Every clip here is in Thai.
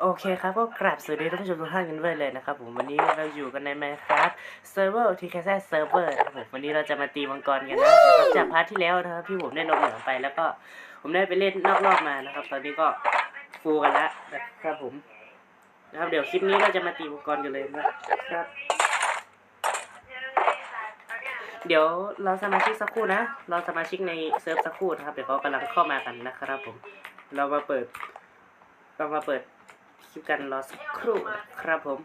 โอเคครับก็กราบสวัสดีท่านผู้ชมทุกท่านกันด้วยเลยนะครับผมวันนี้เราอยู่กันใน Minecraft Server t k z Server นะครับผมวันนี้เราจะมาตีมังกรกันนะครับจากพาร์ทที่แล้วนะครับที่ผมได้ลงเหนือไปแล้วก็ผมได้ไปเล่นนอกรอบมานะครับ ตอนนี้ก็ฟูกันแล้วนะครับผมนะครับเดี๋ยวคลิปนี้เราจะมาตีมังกรกันเลยนะครับ เดี๋ยวเราสมาชิกสักครู่นะ เราสมาชิกในเซิร์ฟสักครู่นะครับเดี๋ยวเขากำลังเข้ามากันนะครับผมเรามาเปิดเรามาเปิด คิวกันรอสักครู่นะครับผม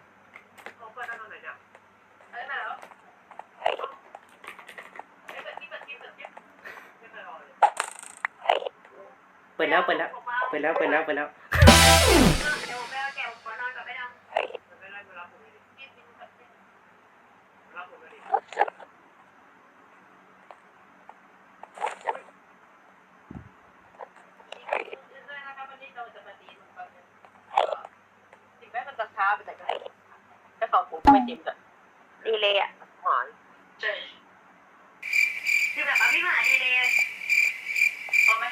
เปิดแล้วเปิดแล้วเปิดแล้วเปิดแล้วเปิดแล้ว จิ้มกันดีเลยอะหวานคือแบบพี่หมาดีเลยพอไหม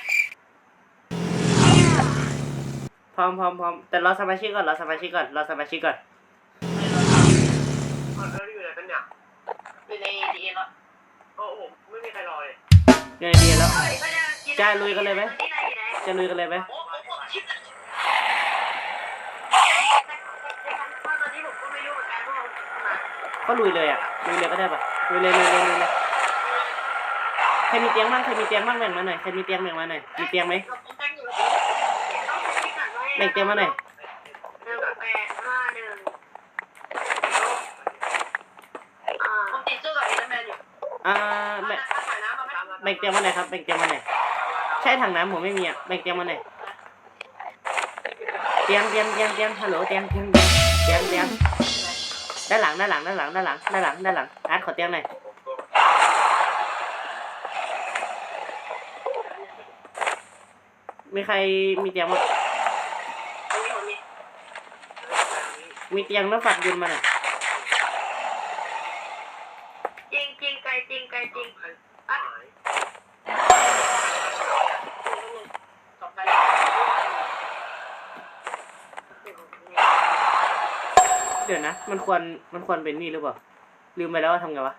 พร้อมพร้อมพร้อมแต่รอสมาชิกก่อนรอสมาชิกก่อนรอสมาชิกก่อนมันก็อยู่ไหนกันเนี่ยอยู่ในดีแล้วโอ้โหไม่มีใครรอเลยเงินดีแล้วจะลุยกันเลยไหมที่ไหนอยู่ไหนจะลุยกันเลยไหมโอ้โหชิบตอนนี้ผมก็ไม่รู้เหมือนกันว่ามา ก็ลุยเลยอะลุยเลยก็ได้ปะลุยเลยลุยเลยลุยเลยใครมีเตียงบ้างใครมีเตียงบ้างแบ่งมาหน่อยใครมีเตียงแบ่งมาหน่อยมีเตียงไหมแบ่งเตียงมาหน่อยหนึ่งแปดห้าหนึ่งอ่าผมติดสู้กับเอเมนอยู่อ่าแบ่งแบ่งเตียงมาหน่อยครับแบ่งเตียงมาหน่อยใช่ถังน้ำผมไม่มีอะแบ่งเตียงมาหน่อยเตียงเตียงเตียงเตียงฮัลโหลเตียงเตียงเตียงเตียงเตียง ด้านหลังด้านหลังด้านหลังด้านหลังด้านหลังด้านหลังอาร์ตขอเตียงหน่อยมีใครมีเตียงมั้ยมีเตียงแล้วฝากยืนมาหน่อย จริงจริงไกลจริงไกลจริง หาย เดี๋ยวนะ มันควรมันควรเป็นนี่หรือเปล่าลืมไปแล้วว่าทำไงวะ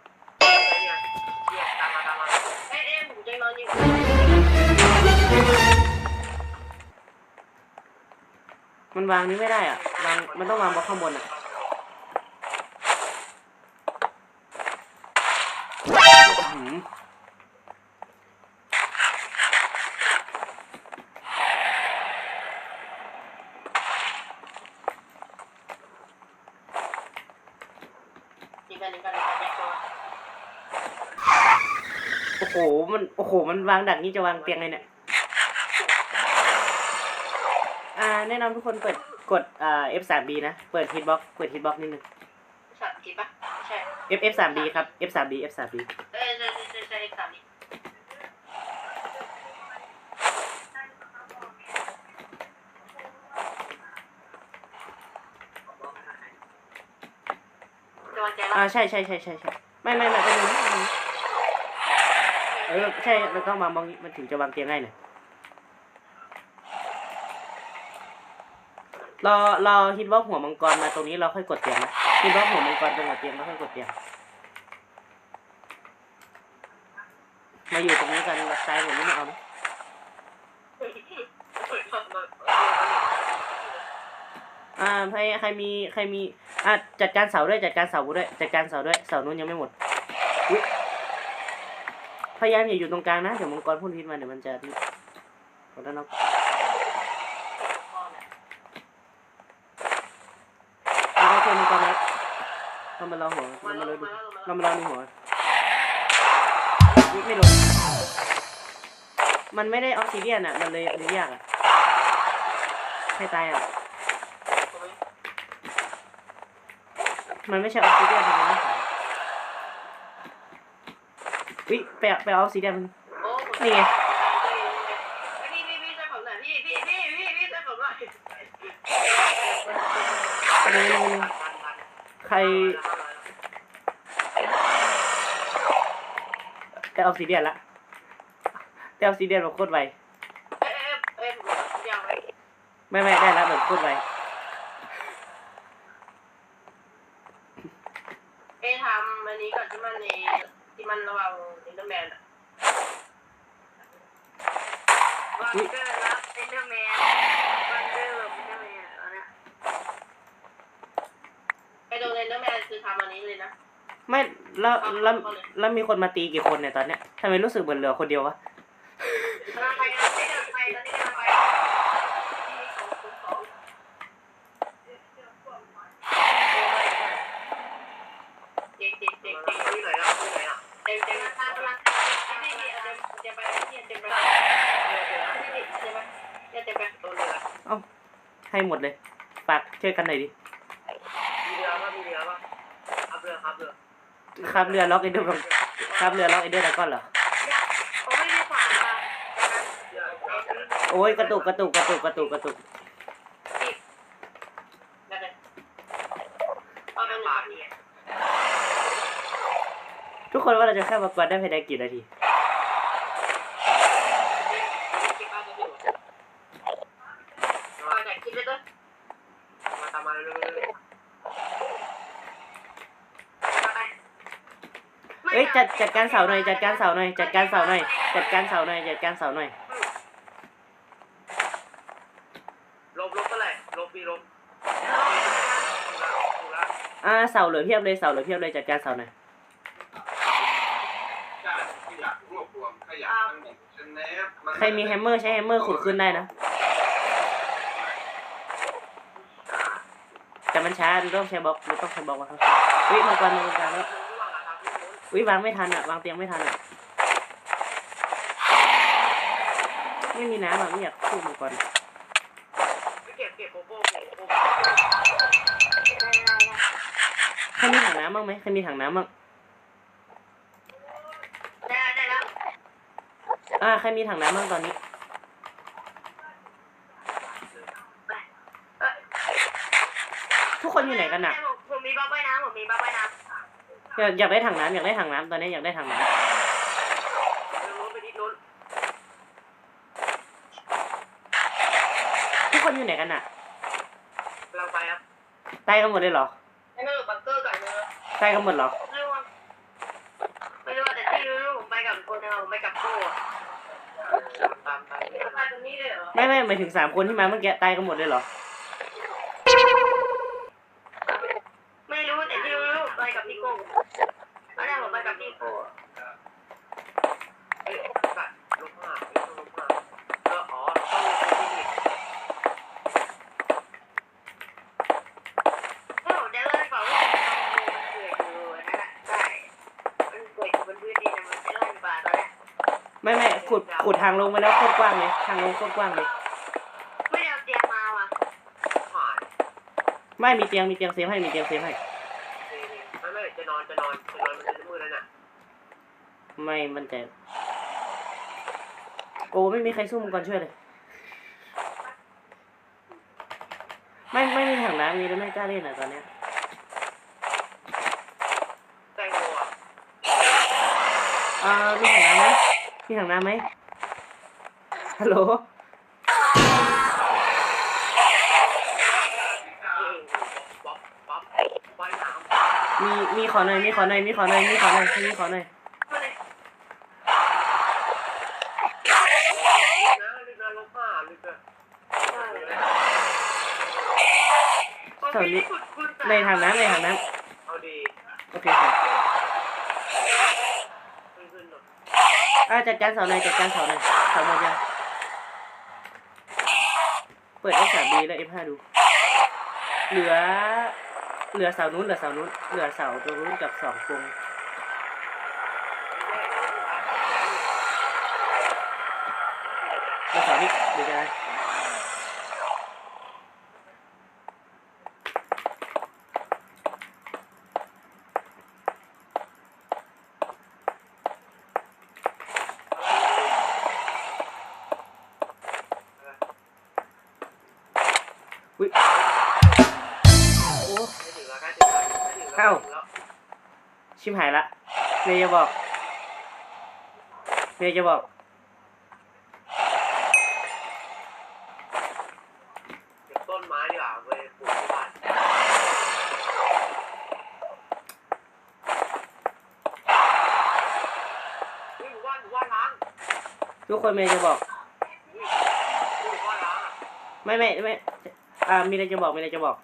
มันวางนี้ไม่ได้อะวางมันต้องวางบนข้างบนอะอื้อหือ จริงกันจริงกันจริงกันแยกตัว โอ้โห มัน โอ้โห มันวางดักนี่จะวางเตียงไงเนี่ย อ่า แนะนำทุกคนเปิดกดอ่า F3B นะ เปิด hitbox เปิด hitbox นิดนึงสัตว์ผิดปะใช่ F F3B ครับ F3B F3B เอ้ยใช่ใช่ใช่ใช่สามนี้จะวันใจละอ่า ใช่ใช่ใช่ใช่ใช่ไม่ไม่ไม่ไม่ไม่ไม่ เออใช่เราต้องวางมองนี้มันถึงจะวางเตียงง่ายหน่อยรอรอฮิตบ็อกหัวมังกรมาตรงนี้เราค่อยกดเตียงนะฮิตบ็อกหัวมังกรตรงหัวเตียงเราค่อยกดเตียงมาอยู่ตรงนี้กันซ้ายผมนี่ไม่เอานะอ่าใครใครมีใครมีอะจัดการเสาด้วยจัดการเสาด้วยจัดการเสาด้วยเสานู้นยังไม่หมดอุ๊ย พยายามอย่าอยู่ตรงกลางนะ เดี๋ยวมังกรพ่นพิษมาเดี๋ยวมันจะนี่ขอด้านนอกเอาเอมังกรนะเรามาลองหัวเรามาเลยดูเรามาลองดูหัวไม่ลงมันไม่ได้ออกซิเดียนอะ มันเลยอันนี้ยากอะให้ตายอะ มันไม่ใช่ออกซิเดียนมันไม่ วิไปลปเอาสีแดงนนี่ไงใครแปลเอาสีเดงละแปลเอาสีเดงแบบโคตรไวเวไม่ไม่ได้แล้วแบบโคตรไวเอ๊ะทำอันนี้ก่อนที่มันในที่มันระวัง แมนอะวันเดอร์รับอินเตอร์แมนวันเดอร์อินเตอร์แมนตอนเนี้ยไปโดนอินเตอร์แมนคือทำอันนี้เลยนะ ไม่แล้วแล้วแล้วมีคนมาตีกี่คนเนี่ยตอนเนี้ยทำไมรู้สึกเหมือนเหลือคนเดียววะ กำลังไปกำลังไปกำลังไปตอนนี้กำลังไปที่ของคุณของเจ๊กเจ๊กเจ๊กเจ๊ก ที่ไหนอะที่ไหนอะ เต็มเต็มกำลังกำลังนี่นี่เต็มเต็มไปนี่เต็มไปนี่นี่เต็มไปนี่เต็มไป ต้น เรือให้หมดเลยฝากช่วยกันหน่อยดิครับเรือล็อกไอเดอร์ครับเรือล็อกไอเดอร์ดากอนเหรอผมไม่ได้ฝากมาเรือขับเรือโอ้ยกระตุกกระตุกกระตุกกระตุกกระตุกทุกคนว่าเราจะแค่ประกวดได้ภายในกี่นาที เก็บเอาไปอยู่เอาแต่คิดเลยก็ มาตามมาเรื่อย มาไป เอ้ย จัดจัดการเสาหน่อยจัดการเสาหน่อยจัดการเสาหน่อยจัดการเสาหน่อยจัดการเสาหน่อยลบลบเท่าไหร่ลบปีลบถูกแล้วอ่าเสาเหลือเพียบเลยเสาเหลือเพียบเลยจัดการเสาหน่อยการที่อยากรวบรวมขยะทั้งหมดชนแนบใครมีแฮมเมอร์ใช้แฮมเมอร์ขุดขึ้นได้นะแต่มันช้าดูต้องใช้บล็อกดูต้องใช้บล็อกวะครับวิมังกรมังกรแล้วระห วิวางไม่ทันอะวางเตียงไม่ทันอะไม่มีน้ำอะไม่อยากสู้มังกรไปเก็บเก็บโกโก้เก็บโกโก้ใครมีถังน้ำบ้างไหมใครมีถังน้ำบ้างได้แล้วอ่าใครมีถังน้ำบ้างตอนนี้ทุกคนอยู่ไหนกันอะ ผมมีบ้าใบน้ำผมมีบ้าใบน้ อยากอยากได้ถังน้ำอยากได้ถังน้ำตอนนี้อยากได้ถังน้เรือนู้นไปที่นู้นำทุกคนอยู่ไหนกันอะกำลังไปครับตายกันหมดเลยเหรอำให้ไม่รู้บังเกอร์ก่อนเลยตายกันหมดเหรอไม่รู้ไม่รู้แต่ที่รู้ผมไปกับคนนึงผมไปกับโก้ตามไปไปตรงนี้เลยเหรอไม่ไม่หมายถึงสามคนที่มาเมื่อกี้ตายกันหมดเลยเหรอ ไม่รู้แต่ที่รู้ไปกับพี่โก้ตอน แรกผมไปกับพี่โก้เอ้ยกัดลบห้าเอ้ยต้องลบห้าเอออ๋อต้องลบที่นี่โอ้เดี๋ยวเล่าให้ฟังว่ามันเกิดอยู่นั่นแหละใช่มันเกิดอยู่บนพื้นดินนะมันเป็นไร่ป่าตอนแรกไม่ไม่ขุดขุดทางลงมาแล้วโคตรกว้างเลยทางลงโคตรกว้างเลยไม่ได้เอาเตียงมาว่ะหายไม่มีเตียงมีเตียงเซฟให้มีเตียงเซฟให้ ไม่ไม่จะนอนจะนอนจะนอนมันจะมืดแล้วน่ะ ไม่มันใจโอ้ไม่มีใครสู้มังกรช่วยเลย ไม่ไม่มีถังน้ำมีแล้วไม่กล้าเล่นอะตอนเนี้ยแตงโมอะอ่ามีถังน้ำไหมมีถังน้ำไหมฮัลโหลเออป๊อปป๊อปว่ายน้มีมีขอหน่อยมีขอหน่อยมีขอหน่อยมีขอหน่อยมีขอหน่อย มาเลยำนะลึกนะลบห้าลึกนะ ในถังน้ำในถังน้เอาดีำโอเคครับขึ้นขึ้นหน่อยอ่าจัดการเสาหน่อยจัดการเสาหน่อยเสาหมดยังเปิด F3D แล้ว F5 ดู เหลือ เหลือเสานู้นเหลือเสานู้นเหลือเสาตรงนู้นกับสองกรง นี้จะบอกต้นไม้ดีกว่าไปปลูกนว่านหุ่นว่านรังทุกคนเมย์จะบอก วิ่ไม่ไม่ไม่อ่ามีอะไรจะบอกมีอะไรจะบอก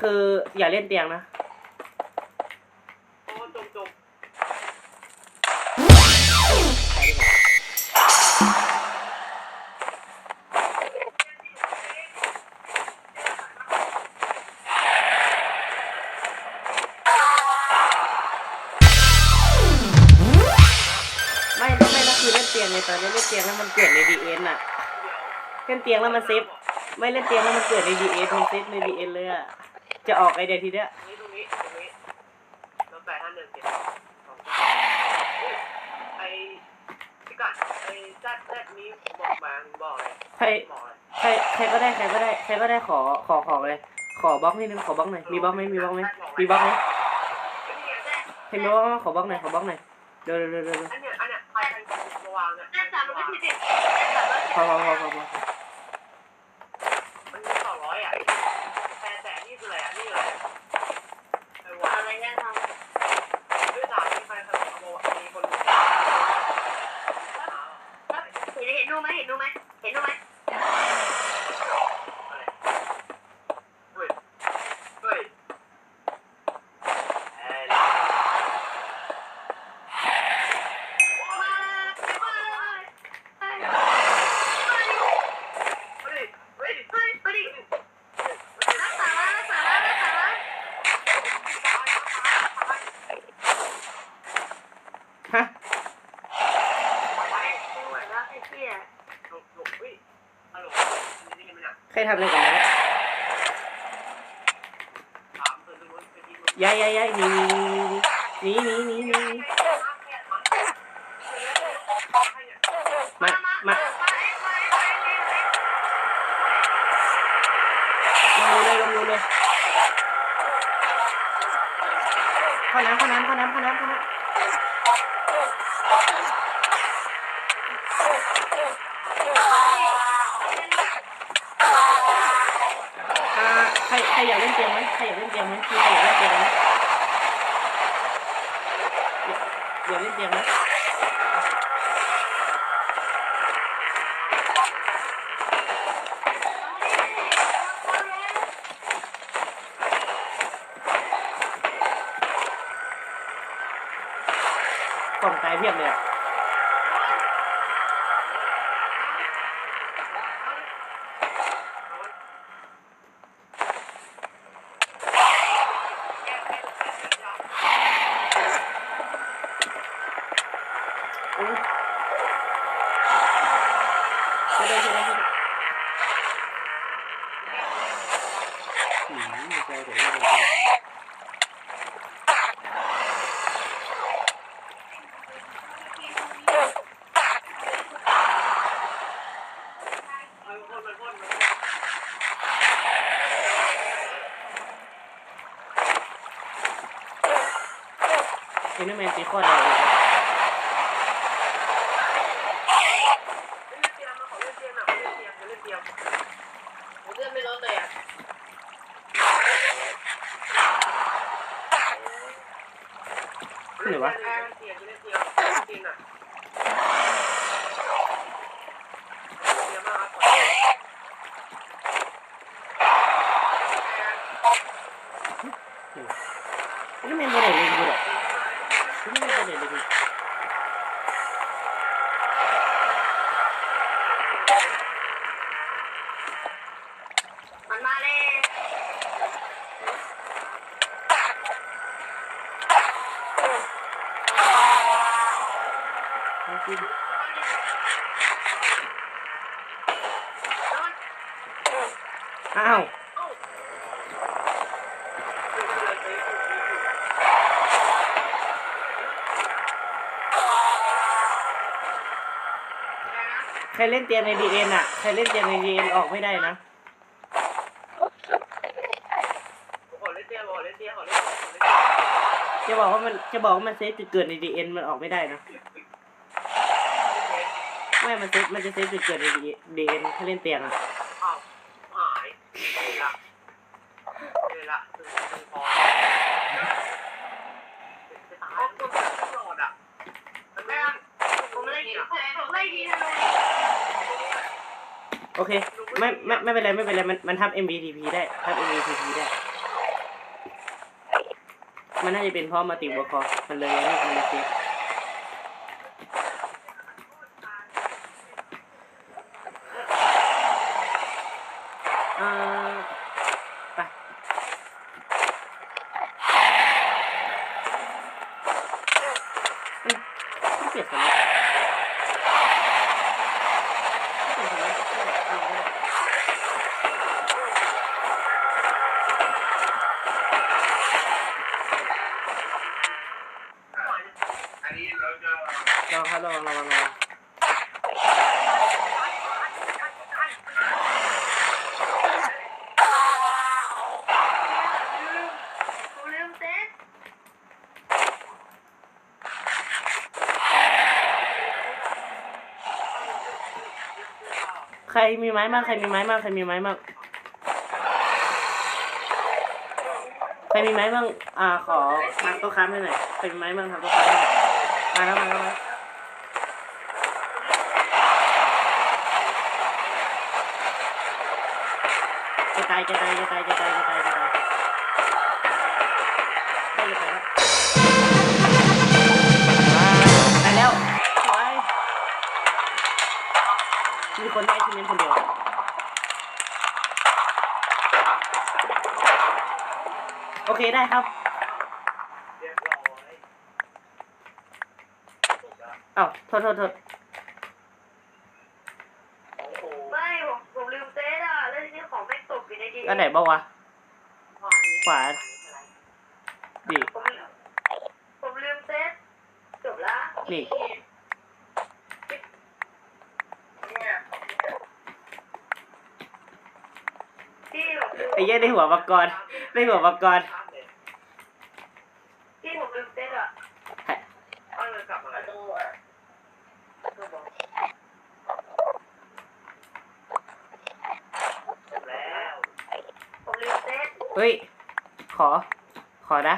คืออย่าเล่นเตียงนะ เล่นเตียงแล้วมันเซฟไม่เล่นเตียงแล้วมันเกิดในดีเอ็นมันเซฟในดีเอ็นเลยอะจะออกไอเดียทีเนี้ยตรงนี้ตรงนี้ตรงนี้แล้วแปดห้าหนึ่งเจ็ดสองไอ้พี่กัดไอ้แซดแซดนี้บอกแบงบอกเลยใครบอกเลยใครใครก็ได้ใครก็ได้ใครก็ได้ขอขอขอเลย ขอบล็อกนิดนึงขอบล็อกหน่อยมีบล็อกไหมมีบล็อกไหมมีบล็อกไหมเห็นไหมว่าขอบล็อกหน่อยขอบล็อกหน่อยเร็วเร็วเร็วเร็วเร็วอันเนี้ยอันเนี้ยใครใครมาวางเนี่ยแค่สามร้อยสี่สิบแค่สามร้อยสี่พอพอพอพอพอ มันมีสองร้อยอะแต่แต่นี่คืออะไรอะนี่อะไรใครวาง อะไรเนี่ยทำ ด้วยตาที่ใครใครเอามาวางมีคน เห็นเห็นดูไหมเห็นดูไหมเห็นดูไหม อะไรเฮ้ยเฮ้ยเอ้ย มาไปไป เฮ้ยเฮ้ย ไปไปดิรักษาไว้รักษาไว้รักษาไว้ ฮะ หัวเราะไอ้เหี้ย หลบหลบเฮ้ยฮัลโหลนี่มันเนี่ย ใครทำอะไรกันนะถามเธอรู้เป็นที่รู้ย้ายย้ายย้ายหนีหนีหนีหนีหนีหนีมามา ไปไปไป ลงเลยลงเลยเข้าน้ำเข้าน้ำเข้าน้ำเข้าน้ำเข้าน้ำอ่าใครใครอยากเล่นเกมไหมใครอยากเล่นเกมไหมมีใครอยากเล่นเกมไหมอยากเล่นเกมไหม กล่งตายเพียบเลยอะ โอ้ยช่วยด้วยช่วยด้วยช่วยด้วยอืมไม่ใช่เดี๋ยวไม่เป็นไร มันพ่นมันพ่นมัน เอ็นเดอร์แมนตีโคตรแรงเลยครับเล่นเตียงมาขอเล่นเตียงหน่อยเล่นเตียงเล่นเตียงผมเลือดไม่ลดเลยอะเล่นเตียงเล่นเตียงเล่นเตียงเล่นเตียงอะเตียงมากครับเอ็นเดอร์แมนตัวไหนเลยกูหรอกเอ็นเดอร์แมนตัวไหนเลยกู มันมาเลย เอาสิอ้าว ใคร เล่นเตียงในดีเอ็นอะ ใครเล่นเตียงในดีเอ็นออกไม่ได้นะขอเล่นเตียงขอเล่นเตียงขอเล่นเตียงจะบอกว่ามันจะบอกว่ามันเซฟจุดเกิดในดีเอ็นมันออกไม่ได้นะ ไม่ มันเซฟมันจะเซฟจุดเกิดในดีเอ็นถ้าเล่นเตียงอะ อ้าวหายเลยละเลยละถึงถึงพอจะตายก็มันตลอด ผมไม่ดีทำไม โอเค ไม่ไม่ไม่เป็นไรไม่เป็นไรมันมันทำ MBTP ได้ทำ MBTP ได้ มันน่าจะเป็นเพราะมาติวอคอมันเลยยังไม่มันเลยเซฟอ่าไปเอ้ยต้องเปลี่ยนสล็อตต้องเปลี่ยนสล็อตเอาไว้ อันนี้เราจะ ลองครับลองลองลองลอง ผมลืมเซ็ต ใคร มีไม้บ้างใครมีไม้บ้างใครมีไม้บ้างใครมีไม้บ้างอ่าขอมาโต๊ะค้ำให้หน่อยใครมีไม้บ้างทำโต๊ะค้ำให้หน่อยมาแล้วมาแล้วมาจะตายจะตายจะตายจะตายจะตาย ได้ครับเรียบร้อยจบแล้วอ้าวโทษโทษโทษโอ้โหไม่ผมผมลืมเซ็ตอะแล้วทีนี้ของแม่งตกอยู่ในดีอันไหนบ้างวะขวาดิผมผมลืมเซ็ตจบละนี่พี่ผมลืมไอ้เหี้ยได้หัวมังกรได้หัวมังกร พี่ผมลืมเซ็ตอะ เอาเงินกลับมาดูอะจบแล้ว ผมลืม เซ็ตเฮ้ย ขอ ขอนะ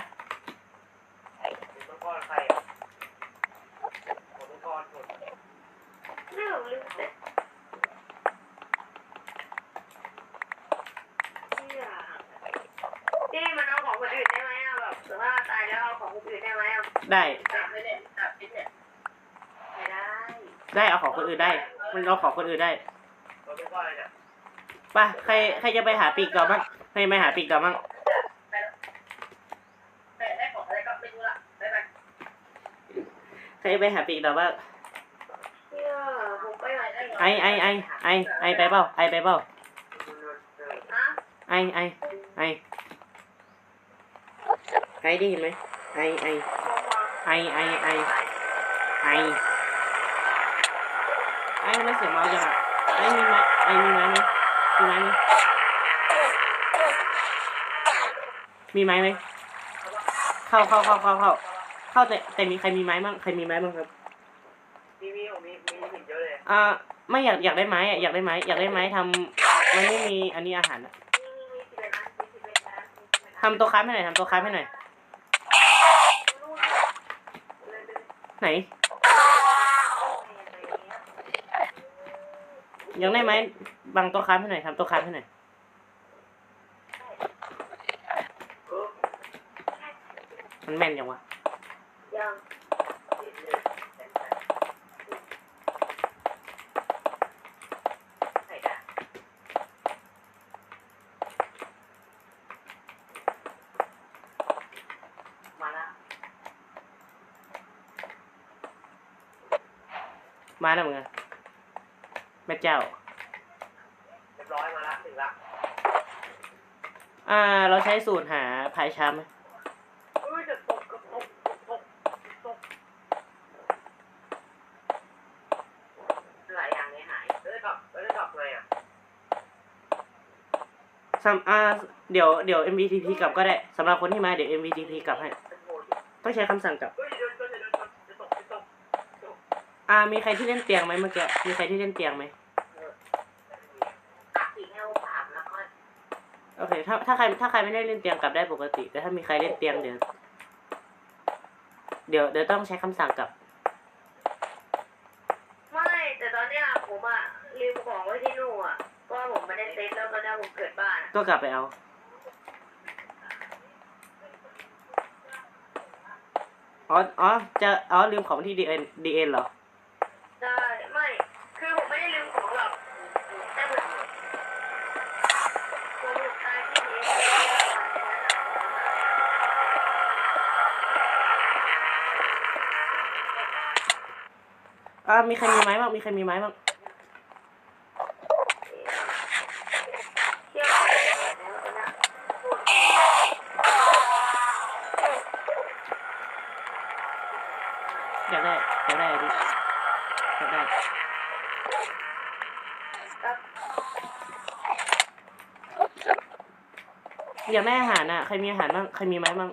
นี่มันเอาของคนอื่นได้ไหมอะแบบสมมติว่าตายแล้วเอาของคนอื่นได้ไหมอะได้จับได้จับไม่ได้ไม่ได้ ได้เอาของคนอื่นได้ มันเอาของคนอื่นได้ไรเนี่ยไปใครใครจะไปหาปีกต่อบ้าง ใครไปหาปีกต่อบ้างแต่ได้ของอะไรก็ไม่รู้ละบ๊ายบายใครไปหาปีกต่อบ้างเนี่ยผมไปไหนได้ไอไอไอไอไอไปเปล่าไอไปเปล่าฮะไอไอไอไอได้ยินไหมไอไอไอไอไอไอไอทำไมเสียงเมาจังอะไอมีไหมไอมีไหมไหมมีไหม มมีไหมไหมเข้าเข้าเข้าเข้าเข้าเข้าแต่แต่มีใครมีไม้บ้างใครมีไม้บ้างครับมีมีผมมีมีหินเยอะเลยอ่าไม่อยากอยากได้ไม้อะอยากได้ไม้อยากได้ไม้ทำมันไม่มีอันนี้อาหารอะทำโต๊ะค้าให้หน่อยทำโต๊ะค้าให้หน่อยไหนอยากได้ไม้บังโต๊ะค้าให้หน่อยทำโต๊ะค้าให้หน่อย เออ มันแม่นยังวะยังไหนกันมาละมาแล้วมึงอะแม่เจ้าเรียบร้อยมาละถึงละอ่า เราใช้สูตรหาพายช้ำไหม อุ้ยจะตกกระตกตกตกหลายอย่างเลยหายเอ้ยกลับเอ้ยกลับไงอะ ซัมอ่าเดี๋ยวเดี๋ยว MVTP กลับก็ได้สำหรับคนที่มาเดี๋ยว MVTP กลับให้ ต้องใช้คำสั่งกลับ อ่า มีใครที่เล่นเตียงไหมเมื่อกี้ มีใครที่เล่นเตียงไหม โอเค ถ้าถ้าใครถ้าใครไม่ได้เล่นเตียงกลับได้ปกติ แต่ถ้ามีใครเล่นเตียงเดี๋ยว เดี๋ยวเดี๋ยวต้องใช้คำสั่งกลับ ก็กลับไปเอา อ๋ออ๋อจะอ๋อลืมของที่ดีเอ็นดีเอ็นเหรอ ได้ไม่ คือผมไม่ได้ลืมของหรอกแต่ผมผมอยู่ใต้ที่นี้อ่ามีใครมีไม้บ้างมีใครมีไม้บ้าง อยากได้อาหารอะ ใครมีอาหารบ้าง ใครมีไม้บ้าง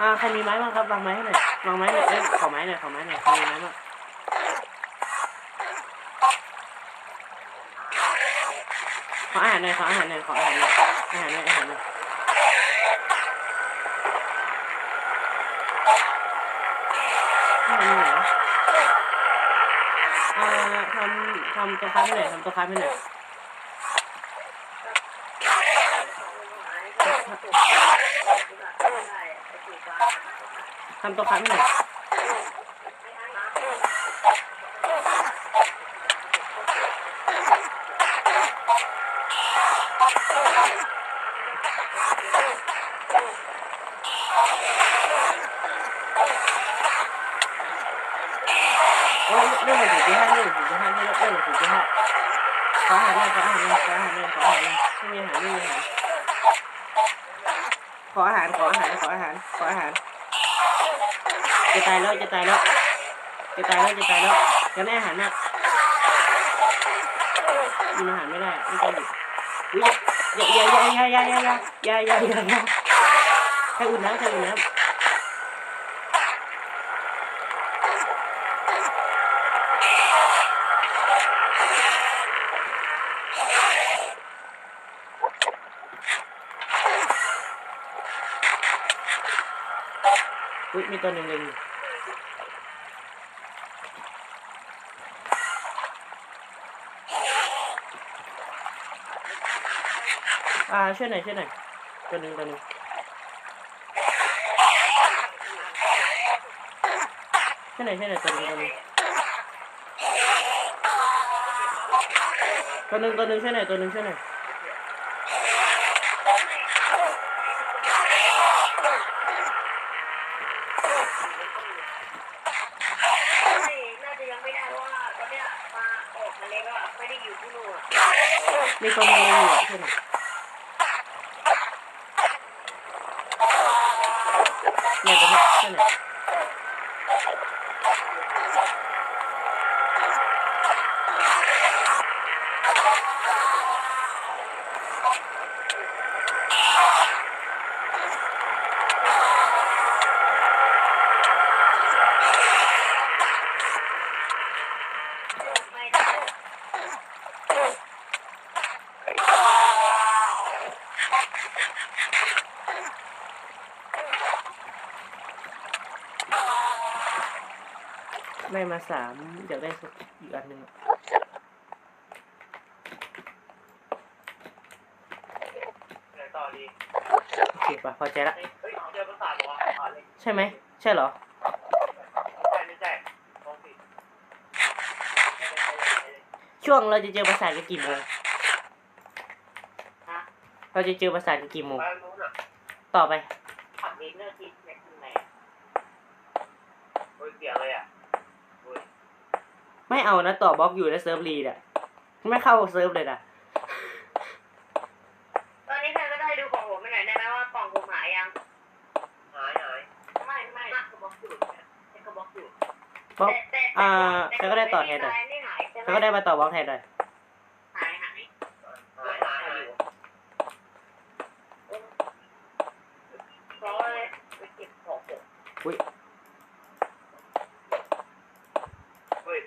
อ่า ใครมีไม้บ้างครับ วางไม้ให้หน่อย วางไม้หน่อยเอ้ยขอไม้หน่อย ขอไม้หน่อย ใครมีไม้บ้างขออาหารหน่อยขออาหารหน่อยขออาหารหน่อยอาหารหน่อยอาหารหน่อยอาหารหน่อยเหรออ่าทำ ทำตัวค้าให้หนทำตัวค้าให้หนทำตัวค้าให้หนอย โอ้ยเรื่องหนึ่งถึงที่ห้าเรื่องหนึ่งถึงที่ห้าเรื่องหนึ่งถึงที่ห้าขออาหารเลยขออาหารเลยขออาหารเลยขออาหารเลยไม่มีอา หาร ขออาหาร ขออาหาร ขออาหาร ขออาหาร จะตายแล้ว จะตายแล้ว จะตายแล้ว จะตายแล้วจะไม่อาหารมากกินอาหารไม่ได้ไม่ต้องดิอุ๊ยอย่าอย่าอย่าอย่าอย่าอย่าอย่าอย่าอย่าอย่าอย่าใครอุ่นน้ำใครอุ่นน้ำ อุ๊ย มีตัวหนึ่งเลยอ่าช่วยหน่อยช่วยหน่อยตัวหนึ่งตัวหนึ่งช่วยหน่อยช่วยหน่อยตัวหนึ่งตัวหนึ่งตัวหนึ่งตัวหนึ่งช่วยหน่อยตัวหนึ่งช่วยหน่อย น่าจะยังไม่ได้เพราะว่าตอนเนี้ยมาออกมาเลยก็ไม่ได้อยู่ที่นู่น มีตัวหนึ่งเลยอยู่ช่วยหน่อยเนี่ยตัวนี้ช่วยหน่อย ไม่ได้ ได้มาสามอยากได้สักอีกอันหนึ่งอะไหนต่อดีโอเคป่ะพอใจละเฮ้ยเจอประสาทวะอ๋อเลยใช่ไหมใช่เหรอไม่ใช่ไม่ใช่มองผิดช่วงเราจะเจอประสาทกันกี่โมงฮะเราจะเจอประสาทกันกี่โมงบ้านนู้นอะต่อไปขับเองเลิกที่เนี่ยข้างในโอ้ยเสียงเลยอะโอ้ย ไม่เอานะต่อบล็อกอยู่ในเซิร์ฟรีเนี่ยไม่เข้าเซิร์ฟเลยนะตอนนี้ใครก็ได้ดูของผมไปหน่อยได้ไหมว่ากล่องผมหายยังหายหายไม่ไม่กระบอกสูตรเนี่ยกระบอกสูตรบล็อกแต่อ่าใครก็ได้ต่อแทนหน่อยไม่หายใช่ไหใครก็ได้มาต่อบล็อกแทนหน่อย หายหาย หายหายหาย เพราะเลยไปเก็บของผม อุ้ย เฮ้ย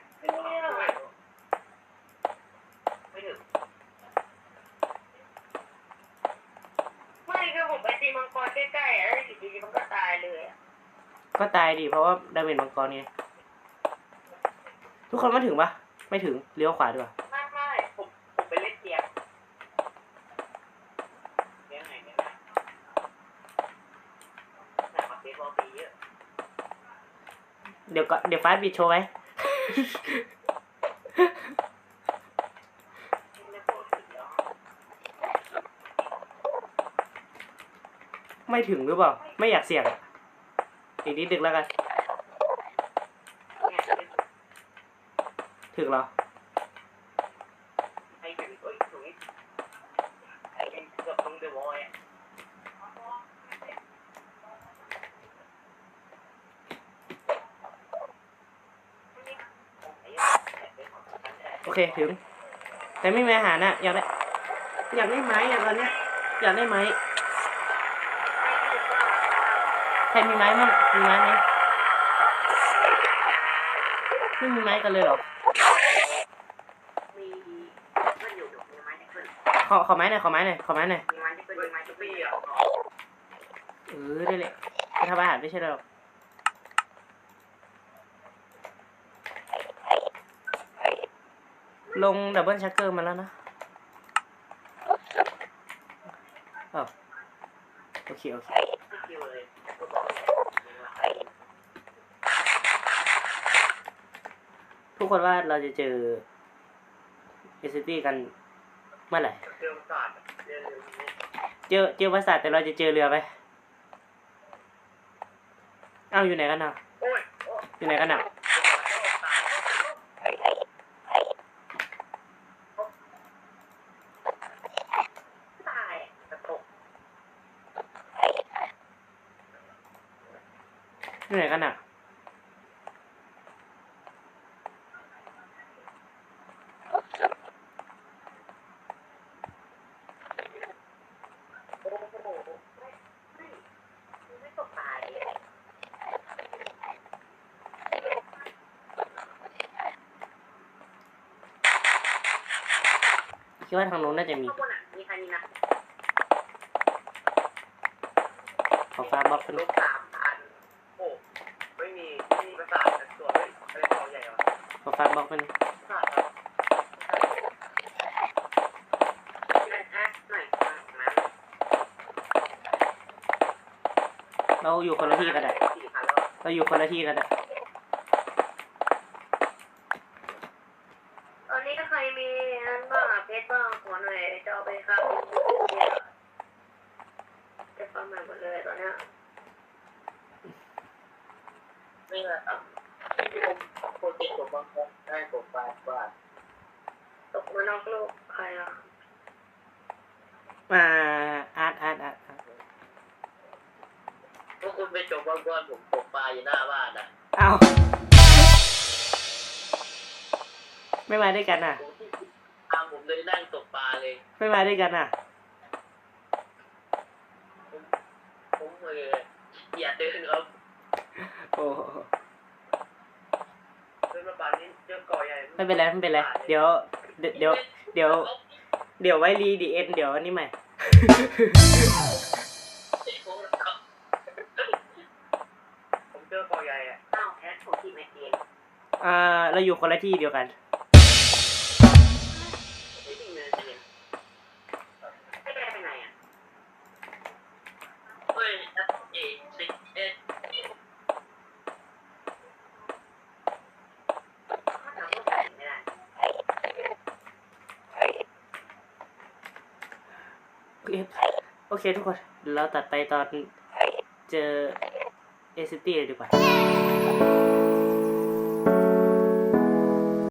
ไม่ถึง ไม่คือผมไป ตีมังกรใกล้ๆอะแล้วอยู่ดีๆมันก็ตายเลยอะกก็ตายดิเพราะว่าดาเมจมังกรไงทุกคนมาถึงปะไม่ถึงเลี้ยวขวาดีกว่าไม่ไม่ผมผมไปเล่นเกียร์เกียร์ไหนเนี่ยนะแต่มาเตะบอลปีเยอะเดี๋ยวก็เดี๋ยวฟ้าบิดโชว์ไว้เล่นโปรตีแล้วไม่ถึงหรือเปล่า ไม่อยากเสี่ยง อีกนิดดึกแล้วกัน ถึงเหรอไอ้ถึงเอ้ยถึงไอ้เกือบตรงเดอะวโอเคถึง แต่ไม่มีอาหารอะอยากได้ อยากได้ไม้อะตอนเนี้ยอยากได้ไม้ใค รมีไม้มั่งมีไม้ไหมไม่มีไม้กันเลยหรอมีมันอยู่มีไม้ที่ขึ้นขอขอไม้หน่อยขอไม้หน่อยขอไม้หน่อยมีไม้ที่ขึ้นมีไม้ที่ขึ้นเออได้เลยไปทำอาหารไม่ใช่หรอลงดับเบิลชักเกอร์มาแล้วนะโอเค โอเค คิวเลยก็บอก ทุกคนว่าเราจะเจอเอสตี้กันเมื่อไหร่ เจอศาสตร์เจอเจอเจอปราสาทแต่เราจะเจอเรือไหมเอ้าอยู่ไหนกันน่ะโอ้ยโอ้อยู่ไหนกันน่ะ ตายกระตก อยู่ไหนกันน่ะ โอ้โหไม่ไม่ไม่ตกตาย คิดว่าทางโน้นน่าจะมีข้างบนอะมีใครมีนะขอฟ้าบล็อกเป็นลูกสามพันโหไม่มีไม่มีประสาทแต่ตัวเฮ้ยอะไรตัวใหญ่วะขอฟ้าบล็อกเป็นประสาทครับเล่นแอปหน่อยนะเราอยู่คนละที่กันอะสี่พันแล้วเราอยู่คนละที่กันอะ ด้วยกันอะตามผมเลยนั่งตกปลาเลย ไม่มาด้วยกันอะ ผมผมเลยอย่าเดินครับโอ้โหเดินมาป่านนี้เจอก่อใหญ่ไม่เป็นไรไม่เป็นไรเดี๋ยวเดี๋ยว เดี๋ยวเดี๋ยว เดี๋ยวไว้รีดีเอ็นเดี๋ยวอันนี้ใหม่ผมเจอก่อใหญ่อะอ้าวแอดผมทีมเอเองอ่าเราอยู่คนละที่เดียวกัน เคทุกคนเราตัดไปตอนเจอเอซิตี้ดีกว่า